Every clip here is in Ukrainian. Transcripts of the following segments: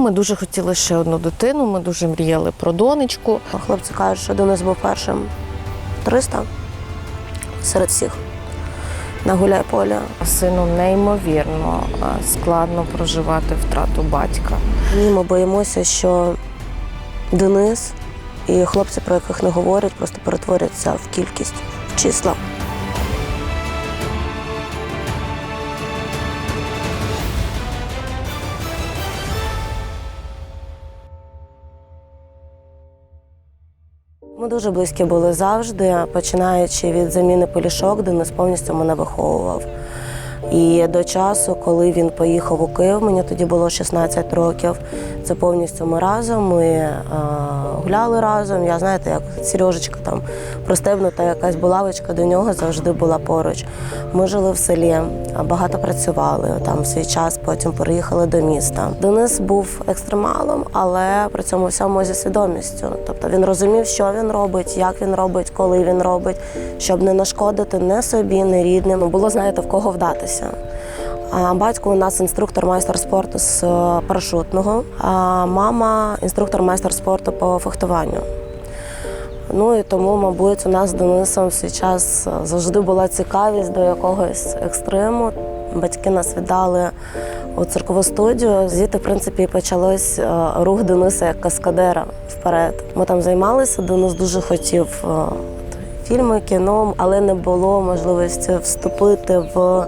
Ми дуже хотіли ще одну дитину. Ми дуже мріяли про донечку. Хлопці кажуть, що Денис був першим 300 серед всіх на гуляй-полі. Сину неймовірно складно проживати втрату батька. Ні, ми боїмося, що Денис і хлопці, про яких не говорять, просто перетворяться в кількість, в числа. Дуже близькі були завжди, починаючи від заміни полішок, де нас повністю мене виховував. І до часу, коли він поїхав у Київ, мені тоді було 16 років. Це повністю ми разом. Ми е, гуляли разом. Я знаєте, як Сережечка там пристебнута якась булавочка до нього завжди була поруч. Ми жили в селі, багато працювали там в свій час. Потім переїхали до міста. Денис був екстремалом, але при цьому всьому зі свідомістю. Тобто він розумів, що він робить, як він робить, коли він робить, щоб не нашкодити не собі, не рідним. Було знаєте в кого вдатися. А батько у нас інструктор майстер спорту з е, парашутного, а мама інструктор майстер спорту по фехтуванню. Ну і тому, мабуть, у нас з Денисом свій час е, завжди була цікавість до якогось екстриму. Батьки нас віддали у циркову студію. Звідти, в принципі, почалось е, рух Дениса як каскадера вперед. Ми там займалися, Денис дуже хотів фільми, кіно, але не було можливості вступити в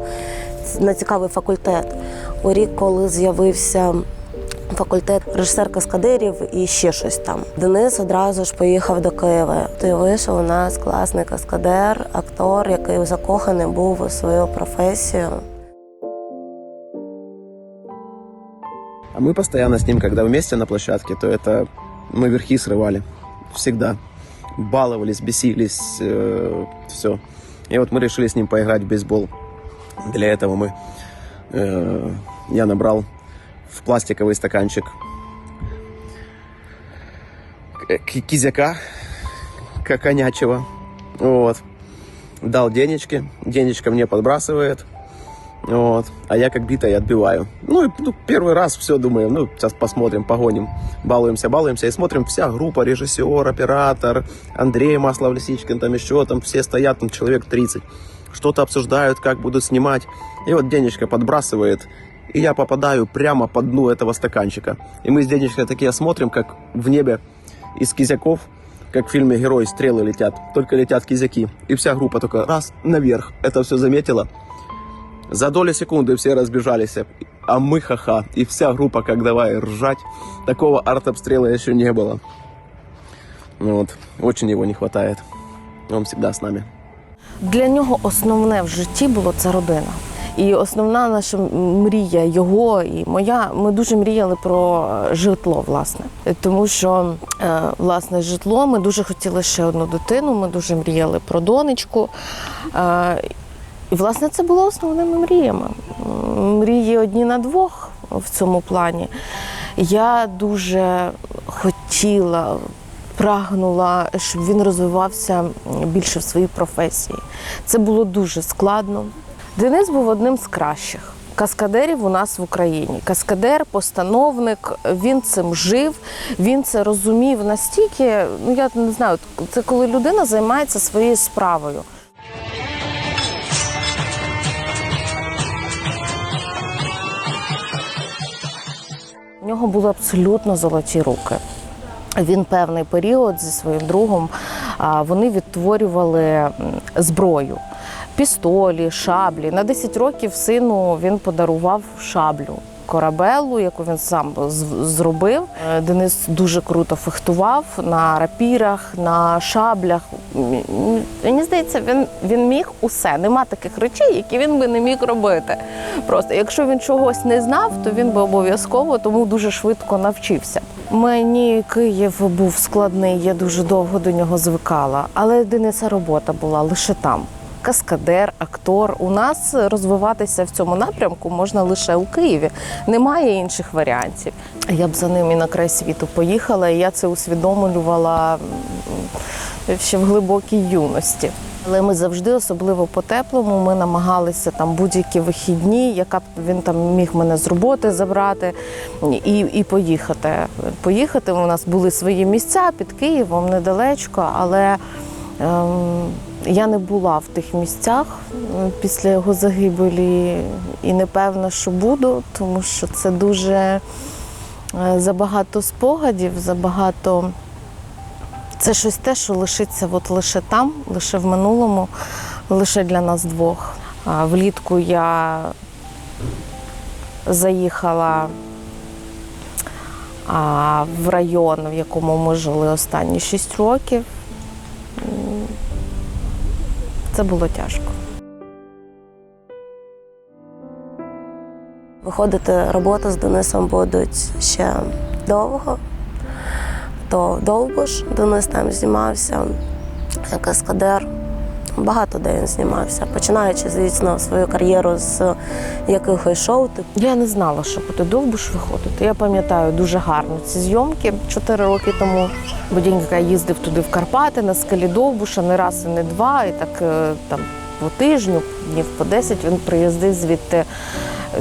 на цікавий факультет. У рік, коли з'явився факультет режисер каскадерів і ще щось там. Денис одразу ж поїхав до Києва. То вийшов у нас класний каскадер, актор, який закоханий був у свою професію. А мы постоянно с ним, когда вместе на площадке, то это мы верхи срывали. Всегда. Баловались, бесились, все. И вот мы решили с ним поиграть в бейсбол. Для этого мы... э, я набрал в пластиковый стаканчик кизяка конячего. Вот. Дал денежки. Денежка мне подбрасывает. Вот. А я как битая отбиваю. Ну, и ну, первый раз все думаем, ну, сейчас посмотрим, погоним. Балуемся, балуемся. И смотрим, вся группа, режиссер, оператор, Андрей Маслов Лисичкин, там еще, там все стоят, там человек 30. Что-то обсуждают, как будут снимать. И вот денежка подбрасывает. И я попадаю прямо по дну этого стаканчика. И мы с денежкой такие смотрим, как в небе из кизяков, как в фильме «Герой» стрелы летят. Только летят кизяки. И вся группа только раз наверх. Это все заметила. За доли секунды все разбежались, а мы ха-ха. И вся группа как давай ржать. Такого артобстрела еще не было. Ну Вот. Очень его не хватает. Он всегда с нами. Для нього основне в житті було це родина. І основна наша мрія його і моя. Ми дуже мріяли про е, житло, власне, тому що е, власне житло. Ми дуже хотіли ще одну дитину. Ми дуже мріяли про донечку. І власне це було основними мріями. Мрії одні на двох в цьому плані. Я дуже хотіла, прагнула, щоб він розвивався більше в своїй професії. Це було дуже складно. Денис був одним з кращих. Каскадерів у нас в Україні. Каскадер, постановник, він цим жив, він це розумів настільки. Ну я не знаю, це коли людина займається своєю справою. Нього були абсолютно золоті руки. Він певний період зі своїм другом вони відтворювали зброю. Пістолі, шаблі. На 10 років сину він подарував шаблю корабелу, яку він сам зробив. Е, Денис дуже круто фехтував на рапірах, на шаблях. Мені здається, він, він міг усе. Нема таких речей, які він би не міг робити. Просто якщо він чогось не знав, то він би обов'язково тому дуже швидко навчився. Мені Київ був складний, я дуже довго до нього звикала, але Дениса робота була лише там. Каскадер, актор. У нас розвиватися в цьому напрямку можна лише у Києві. Немає інших варіантів. Я б за ним і на край світу поїхала, і я це усвідомлювала ще в глибокій юності. Але ми завжди, особливо по теплому, ми намагалися там будь-які вихідні, яка б він там міг мене з роботи забрати і, і поїхати. Поїхати у нас були свої місця під Києвом недалечко, але ем, я не була в тих місцях після його загибелі і не певна, що буду, тому що це дуже е, забагато спогадів, забагато. Це щось те, що лишиться от лише там, лише в минулому, лише для нас двох. Влітку я заїхала в район, в якому ми жили останні 6 років. Це було тяжко. Виходити роботи з Денисом будуть ще довго. То Довбуш Денис там знімався, як каскадер. Багато де він знімався, починаючи, звісно, свою кар'єру з якихось шоу. Я не знала, що буде довбуш виходити. Я пам'ятаю дуже гарно ці зйомки 4 роки тому. Бодінька їздив туди в Карпати на скалі Довбуша не раз і не два. І так е, там по тижню, днів по 10 він приїздив звідти.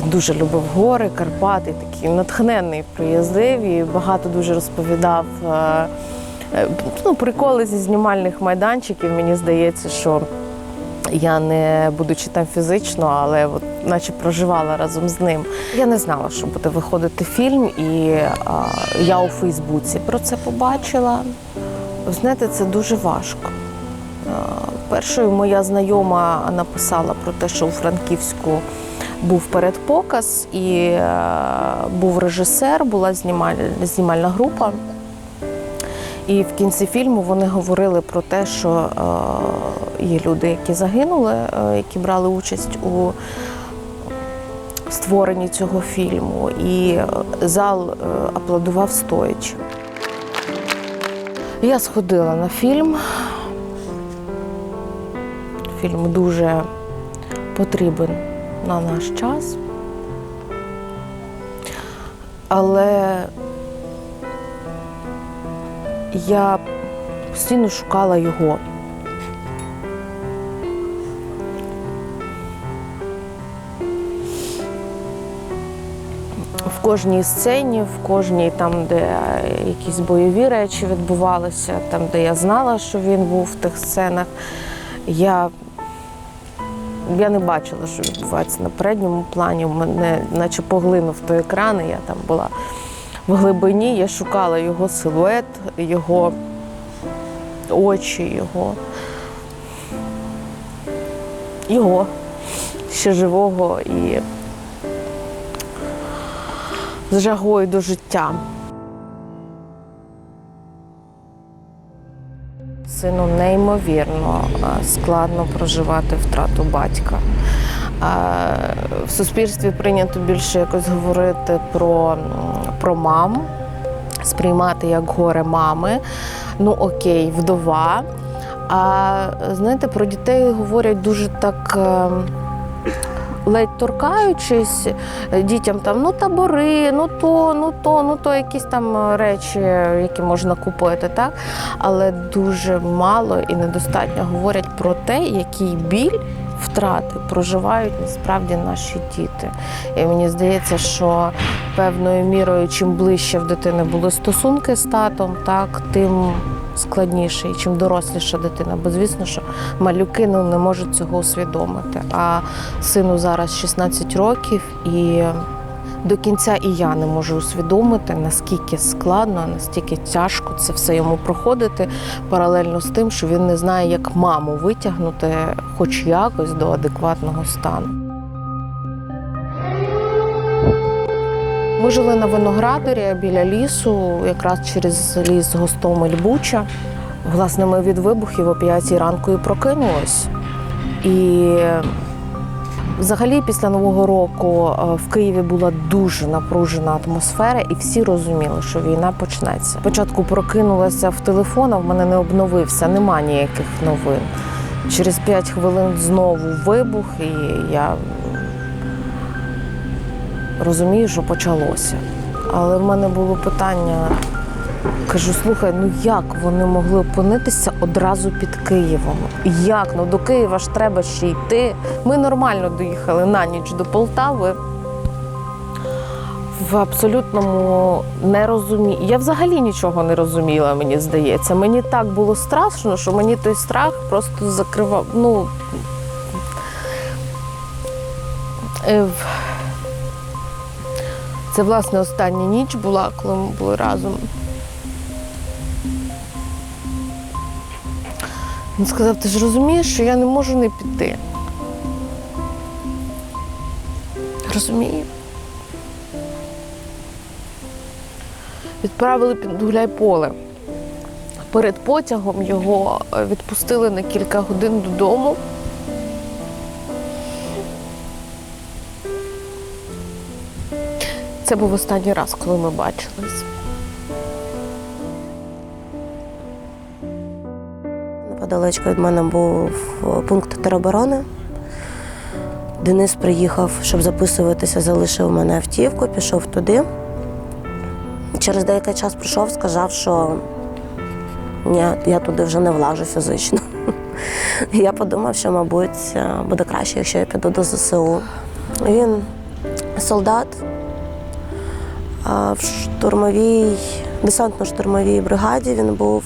Дуже любив гори, Карпати, такий натхненний приїздив і багато дуже розповідав. Е, е, Ну, приколи зі знімальних майданчиків. Мені здається, що я не будучи там фізично, але от, наче проживала разом з ним. Я не знала, що буде виходити фільм, і а, я у Фейсбуці про це побачила. Знаєте, це дуже важко. А, Першою моя знайома написала про те, що у Франківську був передпоказ, і е, був режисер, була знімальна, знімальна група. І в кінці фільму вони говорили про те, що е, є люди, які загинули, е, які брали участь у створенні цього фільму. І е, зал аплодував стоячи. Я сходила на фільм. Фільм дуже потрібен на наш час. Але я постійно шукала його. В кожній сцені, в кожній там, де якісь бойові речі відбувалися, там, де я знала, що він був в тих сценах, я, я не бачила, що відбувається на передньому плані. Мене наче поглинув той екран, і я там була в глибині, я шукала його силует, його очі, його, його ще живого і з жагою до життя. Сину неймовірно е, складно проживати втрату батька. Е, В суспільстві прийнято більше якось говорити про, про мам, сприймати як горе мами. Ну окей, вдова. А знаєте, про дітей говорять дуже так. е, Ледь торкаючись е, дітям там ну табори, ну то, ну то, ну то якісь там е, речі, які можна купити, так але дуже мало і недостатньо говорять про те, який біль втрати проживають насправді наші діти. І мені здається, що певною мірою, чим ближче в дитини були стосунки з татом, так тим складніше, і чим доросліша дитина. Бо звісно, що малюки ну, не можуть цього усвідомити. А сину зараз 16 років і. До кінця і я не можу усвідомити, наскільки складно, настільки тяжко це все йому проходити паралельно з тим, що він не знає, як маму витягнути, хоч якось до адекватного стану. Ми жили на виноградарі біля лісу, якраз через ліс Гостомель Буча. Власне, ми від вибухів о 5 ранку і прокинулись. І взагалі після Нового року е, в Києві була дуже напружена атмосфера, і всі розуміли, що війна почнеться. Спочатку прокинулася в телефон, а в мене не обновився, нема ніяких новин. Через 5 хвилин знову вибух, і я розумію, що почалося. Але в мене було питання: Кажу, слухай, ну як вони могли опинитися одразу під Києвом? Як? Ну до Києва ж треба ще йти. Ми нормально доїхали на ніч до Полтави. В абсолютному нерозумінні. Я взагалі нічого не розуміла, мені здається. Мені так було страшно, що мені той страх просто закривав. Ну, е, це, власне, остання ніч була, коли ми були разом. Він сказав: ти ж розумієш, що я не можу не піти. Розумію. Відправили під Гуляйполе. Перед потягом його е, відпустили на кілька годин додому. Це був останній раз, коли ми бачились. Неподалечко від мене був пункт тероборони. Денис приїхав, щоб записуватися, залишив мене автівку, пішов туди. Через деякий час прийшов, сказав, що ні, я туди вже не влажу фізично. Я подумав, що, мабуть, буде краще, якщо я піду до ЗСУ. Він солдат в штурмовій, десантно-штурмовій бригаді він був.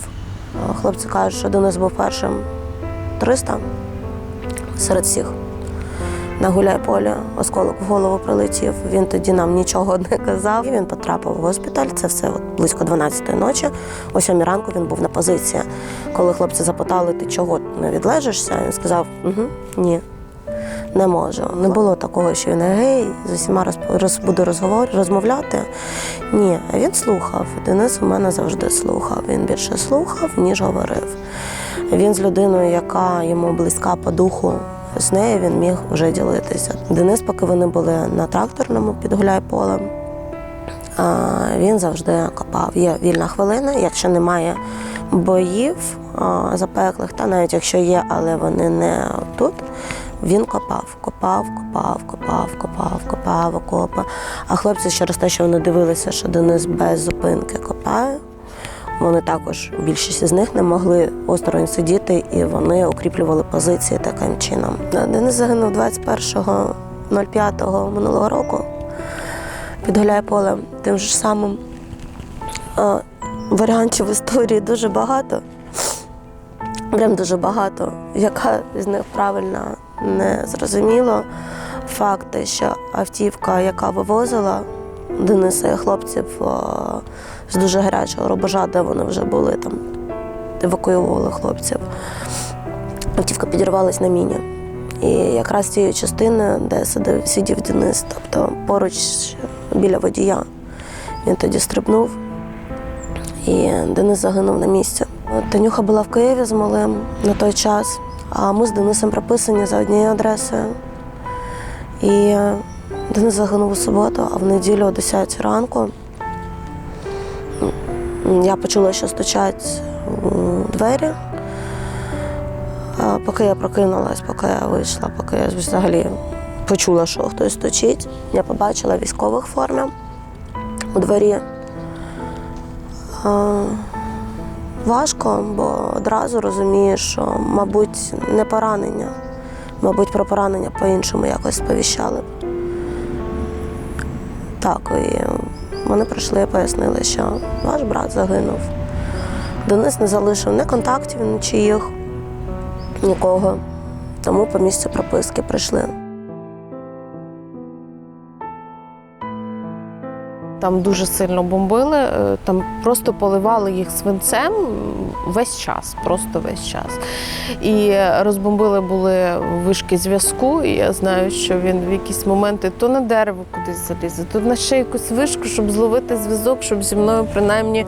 Хлопці кажуть, що Денис був першим 300 серед всіх. На гуляй-полі осколок в голову прилетів. Він тоді нам нічого не казав. Він потрапив в госпіталь. Це все от близько 12-ї ночі. О 7 ранку він був на позиції. Коли хлопці запитали, ти чого не відлежишся, він сказав: угу, ні. Не можу. Не було такого, що він гей, з усіма роз, буде розговор, розмовляти. Ні, він слухав. Денис у мене завжди слухав. Він більше слухав, ніж говорив. Він з людиною, яка йому близька по духу, з нею він міг вже ділитися. Денис, поки вони були на тракторному під Гуляйполем, він завжди копав. Є вільна хвилина, якщо немає боїв запеклих, та навіть якщо є, але вони не тут. Він копав, копав, копав, копав, копав, копав окопи. А хлопці через те, що вони дивилися, що Денис без зупинки копає, вони також, більшість з них не могли осторонь сидіти, і вони укріплювали позиції таким чином. Денис загинув 21.05 минулого року під Гуляйполем тим же самим. Е, Варіантів історії дуже багато. Прям дуже багато. Яка з них правильна, не зрозуміло. Факти, що автівка, яка вивозила Дениса і хлопців з дуже гарячого рубежа, де вони вже були там, евакуювали хлопців. Автівка підірвалась на міні. І якраз цієї частини, де сидів, сидів Денис, тобто поруч біля водія, він тоді стрибнув, і Денис загинув на місці. Танюха була в Києві з малим на той час, а ми з Денисом прописані за однією адресою. І Денис загинув у суботу, а в неділю о 10 ранку я почула, що стучать у двері. Поки я прокинулась, поки я вийшла, поки я взагалі почула, що хтось стучить, я побачила військових формі у дворі. Важко, бо одразу розумієш, що, мабуть, не поранення. Мабуть, про поранення по-іншому якось сповіщали. Так, і вони прийшли і пояснили, що ваш брат загинув. Денис не залишив ні контактів, нічиїх, нікого. Тому по місцю прописки прийшли. Там дуже сильно бомбили, е, там просто поливали їх свинцем весь час, просто весь час. І розбомбили були вишки зв'язку. І я знаю, що він в якісь моменти то на дерево кудись залізе, то на ще якусь вишку, щоб зловити зв'язок, щоб зі мною принаймні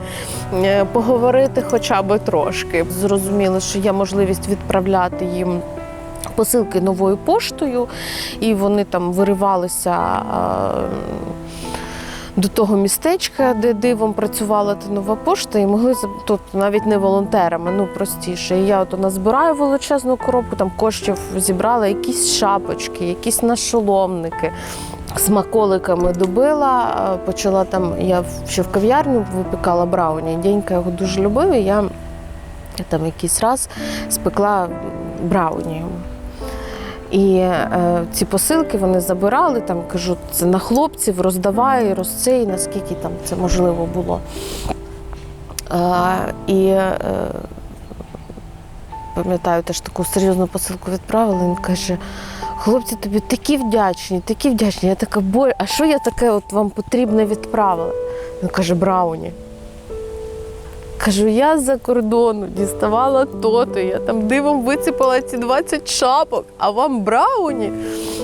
е, поговорити хоча б трошки. Зрозуміло, що є можливість відправляти їм. Посилки новою поштою, і вони там виривалися а, до того містечка, де дивом працювала та нова пошта, і могли тут навіть не волонтерами, ну простіше. І я от назбираю величезну коробку, там коштів зібрала якісь шапочки, якісь нашоломники. смаколиками добила, почала там, я ще в кав'ярню випікала брауні. Дянька його дуже любив, і я там якийсь раз спекла брауні. І е, ці посилки вони забирали, там кажу, це на хлопців, роздавай, розцей, наскільки там це можливо було. Е, і е, пам'ятаю, теж таку серйозну посилку відправили. Він каже: хлопці, тобі такі вдячні, такі вдячні. Я така, бой, а що я таке от вам потрібне відправила? Він каже, Брауні. Кажу, я з-за кордону діставала то-то, я там дивом виціпала ці 20 шапок, а вам брауні.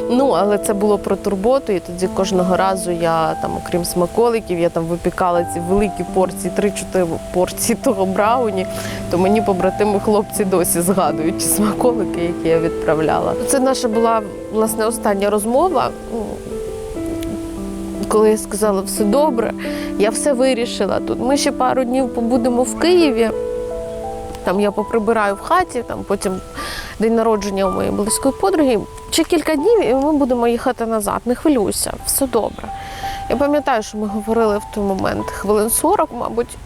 Ну, але це було про турботу, і тоді кожного разу я там, окрім смаколиків, я там випікала ці великі порції, 3-4 порції того брауні. То мені побратими хлопці досі згадують ті смаколики, які я відправляла. Це наша була власне остання розмова. Коли я сказала все добре, я все вирішила тут. Ми ще пару днів побудемо в Києві. Там я поприбираю в хаті, там потім день народження у моєї близької подруги. Ще кілька днів, і ми будемо їхати назад. Не хвилюйся, все добре. Я пам'ятаю, що ми говорили в той момент хвилин 40, мабуть.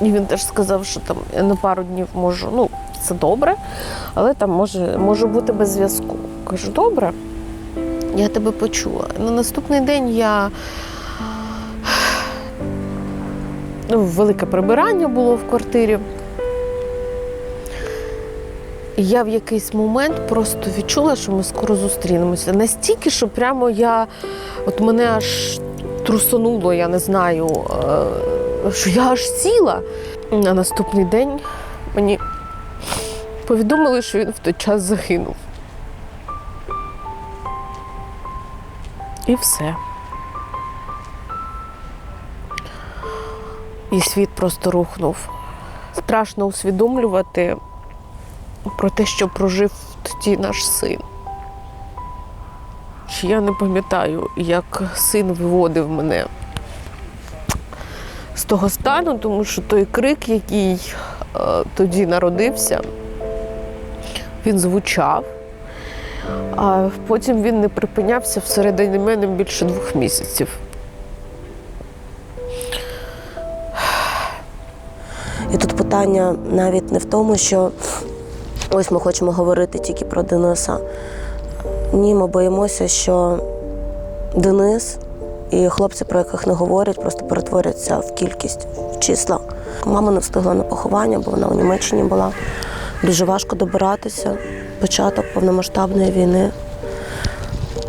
І він теж сказав, що там я на пару днів можу, ну, це добре, але там може, може бути без зв'язку. Кажу, добре, я тебе почула. На наступний день я ну, велике прибирання було в квартирі. Я в якийсь момент просто відчула, що ми скоро зустрінемося. Настільки, що прямо я, от мене аж трусонуло, я не знаю, е, що я аж сіла. На наступний день мені повідомили, що він в той час загинув. І все. І світ просто рухнув. Страшно усвідомлювати про те, що прожив тоді наш син. Я не пам'ятаю, як син виводив мене з того стану, тому що той крик, який е, тоді народився, він звучав. А потім він не припинявся всередині мене більше двох місяців. І тут питання навіть не в тому, що ось ми хочемо говорити тільки про Дениса. Ні, ми боїмося, що Денис і хлопці, про яких не говорять, просто перетворяться в кількість, в числа. Мама не встигла на поховання, бо вона у Німеччині була. Дуже важко добиратися. Початок повномасштабної війни.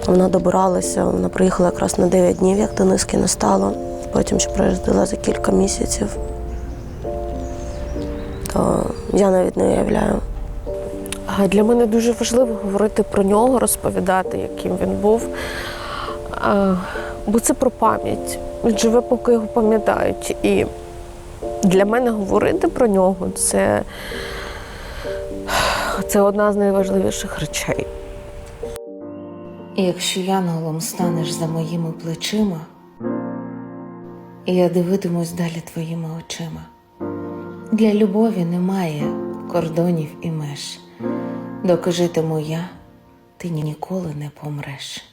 Вона добиралася, вона приїхала якраз на 9 днів, як Дениски не стало. Потім ще приїздила за кілька місяців то я навіть не уявляю. Для мене дуже важливо говорити про нього, розповідати, яким він був. Бо це про пам'ять. Він живе, поки його пам'ятають. І для мене говорити про нього це, це одна з найважливіших речей. Якщо янголом станеш за моїми плечима, я дивитимусь далі твоїми очима. Для любові немає кордонів і меж. Доки житиму я, ти ніколи не помреш.